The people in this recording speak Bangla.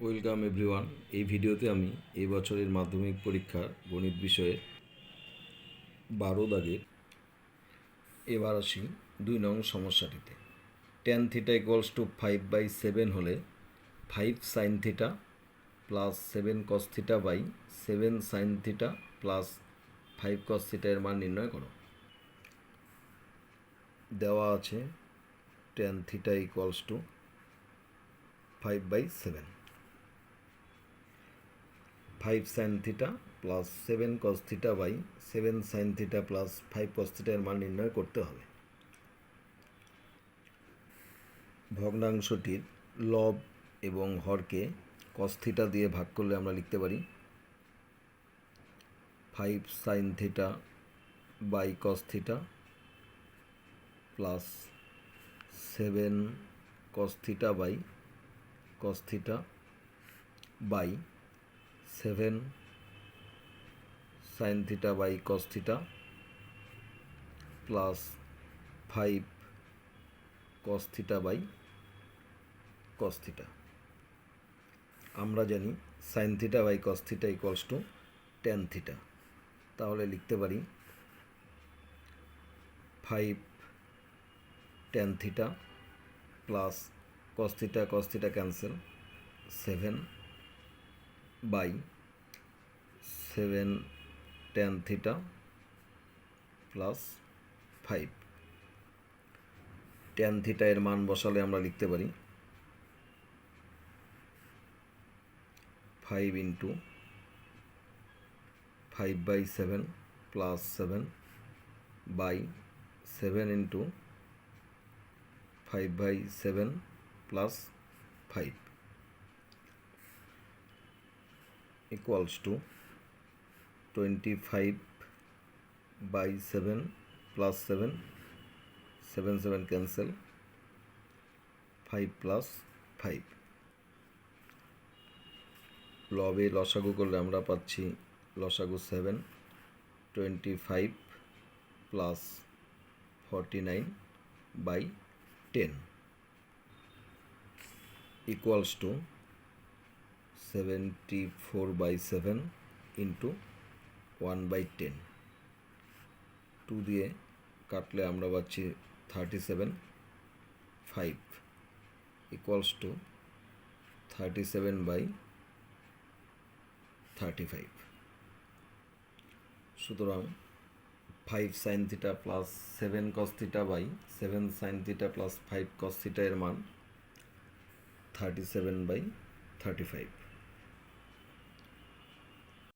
Welcome everyone. এই ভিডিওতে আমি এই বছরের মাধ্যমিক পরীক্ষার গণিত বিষয়ে বারো দাগের এবার আসি দুই নং সমস্যাটিতে। Tan theta equals to five by seven হলে five sine theta plus seven cos theta by seven sine theta plus five cos theta এর মান নির্ণয় করো। দেওয়া আছে tan theta equals to five by seven five sine theta plus seven cos theta by seven sine theta plus five cos থিটার মান নির্ণয় করতে হবে। ভগ্নাংশটির লব এবং হরকে কস থিটা দিয়ে ভাগ করলে আমরা লিখতে পারি five sine theta by cos theta plus seven cos theta by cos theta by seven sine theta by cos theta plus five cos theta by cos theta আমরা জানি sine theta by cos theta equals to tan theta তাহলে লিখতে পারি five tan theta plus cos theta cos theta cancel seven by seven, tan theta plus five. Tan theta এর মান বসালে আমরা লিখতে পারি five into five by seven plus seven by seven into five by seven plus five. equals to 25 by 7 plus 7 7 7 cancel 5 plus 5 লবে লসাগু করলে আমরা পাচ্ছি লসাগু seven twenty five plus forty nine by ten equals to seventy four by seven into one by ten. Two দিয়ে কাটলে আমরা পাচ্ছি thirty seven, five equals to thirty seven by thirty five. সুতরাং five sine theta plus seven cos theta by seven sine theta plus five cos এর মান thirty seven by thirty five.